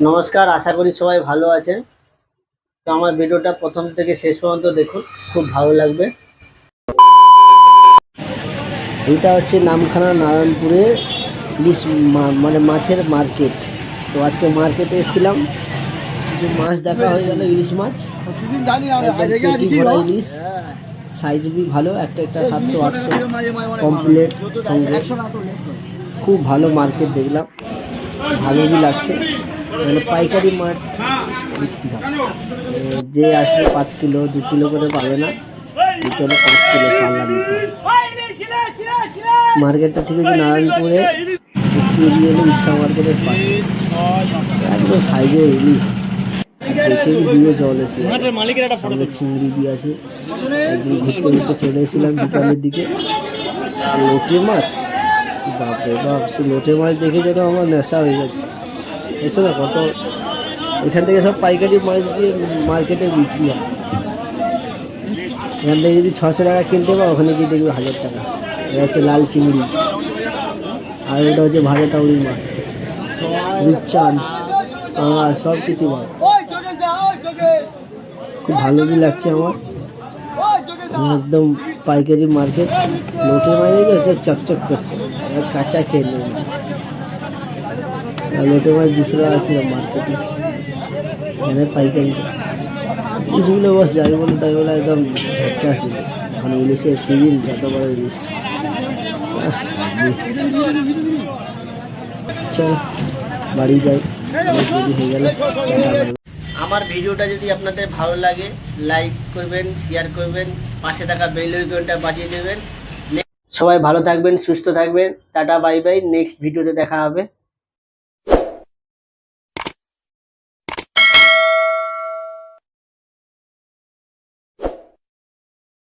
নমস্কার আশা করি সবাই ভালো আছেন। তো আমার ভিডিওটা প্রথম থেকে শেষ পর্যন্ত দেখুন খুব ভালো লাগবে। এটা হচ্ছে নামখানা নারায়ণপুরে ইলিশ মানে মাছের মার্কেট। তো আজকে মার্কেটে এসেছিলাম। কিছু মাছ দেখা হয়ে গেল ইলিশ মাছ। ইলিশ। সাইজ বি ভালো একটা একটা সাতশো আটশো। কমপ্লিট সঙ্গে। খুব ভালো মার্কেট দেখলাম। ভালোই লাগছে। মানে পাইকারি হয় যে আসবে পাঁচ কিলো, দু কিলো করে পাবে না। হলে পাঁচ কিলো পাল্লা নিতে মার্কেটটা ঠিক আছে নারায়ণপুরে। ইচ্ছা মার্কেটের পাশে। একদম সাইজে ইলিশ। জল এসে চিংড়ি একদিন ঘুরতে ঘুরতে চলে এসেছিলাম দিকে। মাছ? বাপ লোটে মাছ দেখে যেন আমার নেশা হয়ে গেছে। দেখছ না কত? এখান থেকে সব পাইকারি মাছ দিয়ে মার্কেটে বিক্রি হয়। এখান থেকে যদি ছশো টাকা কিনতে পারো, ওখানে গিয়ে দেখবে হাজার টাকা। এটা হচ্ছে লাল চিংড়ি। আর এটা হচ্ছে ভাজা টাউরি মাছ। রূপচাঁদ। আর সব কিছু খুব ভালো কি লাগছে আমার। একদম পাইকারি মার্কেট মাছ হচ্ছে চকচক করছে। কাঁচা খেয়ে নেবে আর লোটে মাছ দুশো টাকা কিলো মার্কেটে এখানে পাইকারি। বস যাই বলে তাই বলে একদম ইলিশ এখন ইলিশের সিজন, যত বড় ইলিশ চল, বাড়ি যাই। হয়ে গেল আমার ভিডিওটা যদি আপনাদের ভালো লাগে লাইক করবেন শেয়ার করবেন, পাশে থাকা বেল আইকনটা বাজিয়ে দেবেন। সবাই ভালো থাকবেন, সুস্থ থাকবেন। টাটা বাই বাই নেক্সট ভিডিওতে দেখা হবে।